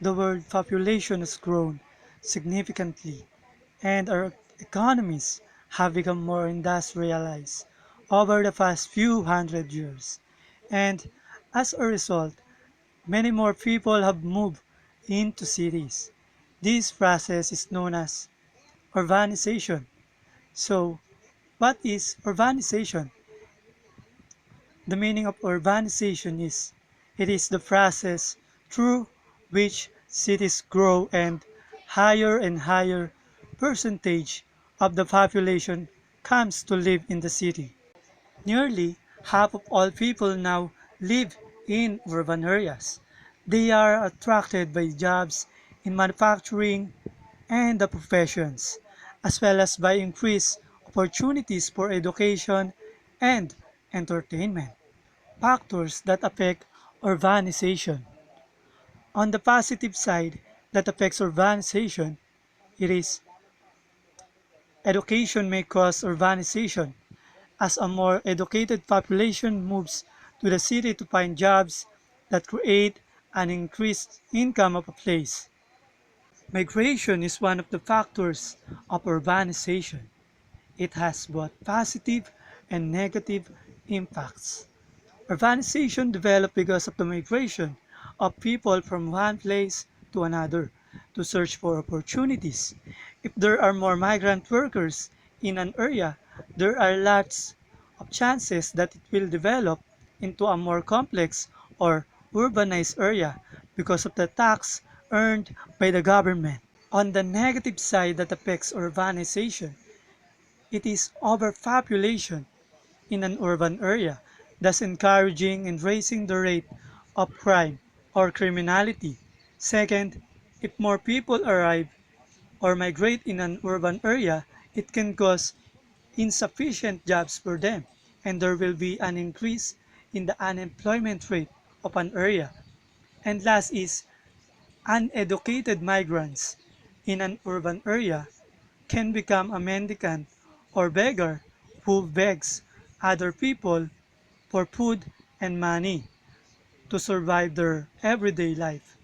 the world population has grown significantly and our economies have become more industrialized over the past few hundred years. And as a result, many more people have moved into cities. This process is known as urbanization. So, what is urbanization? The meaning of urbanization is it is the process through which cities grow and higher and higher percentage of the population comes to live in the city. Nearly half of all people now live in urban areas. They are attracted by jobs in manufacturing and the professions, as well as by increased opportunities for education and entertainment. Factors that affect urbanization. On the positive side that affects urbanization, it is education may cause urbanization as a more educated population moves to the city to find jobs that create an increased income of a place. Migration is one of the factors of urbanization. It has both positive and negative impacts. Urbanization developed because of the migration of people from one place to another to search for opportunities. If there are more migrant workers in an area, there are lots of chances that it will develop into a more complex or urbanized area because of the tax earned by the government. On the negative side that affects urbanization, it is overpopulation in an urban area, thus encouraging and raising the rate of crime or criminality. Second, if more people arrive or migrate in an urban area, it can cause insufficient jobs for them, and there will be an increase in the unemployment rate of an area. And last is uneducated migrants in an urban area can become a mendicant or beggar who begs other people for food and money to survive their everyday life.